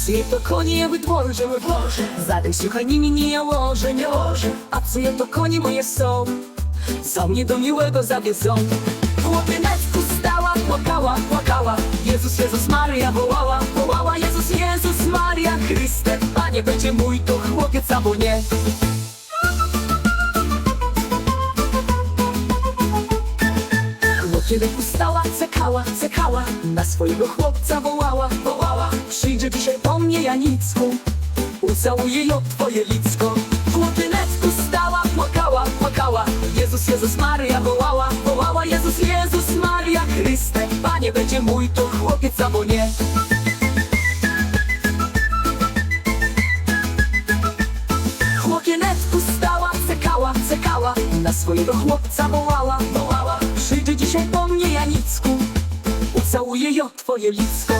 Акції то коні я витворжу, витворжу За день сьогодні мені я ложу, не ложу Акції то коні моje są Za mnie do miłego zawiedzą Chłopineczku stała, płakała, płakała Jezus, Jezus Maria wołała, wołała Jezus, Jezus Maria Chryste Panie, będzie mój to chłopiec albo nie Chłopienek stała, cekała, cekała Na swojego chłopca wołała, wołała Przyjdzie dzisiaj po mnie Janicku Ucałuję ją twoje licko Chłopinecku stała, płakała, płakała. Jezus, Jezus Maria wołała, wołała Jezus, Jezus Maria Chryste. Panie, będzie mój to chłopiec albo nie. Chłopienecku stała, cekała, cekała Na swojego chłopca wołała, wołała. Przyjdzie dzisiaj po mnie Janicku Ucałuję ją twoje licko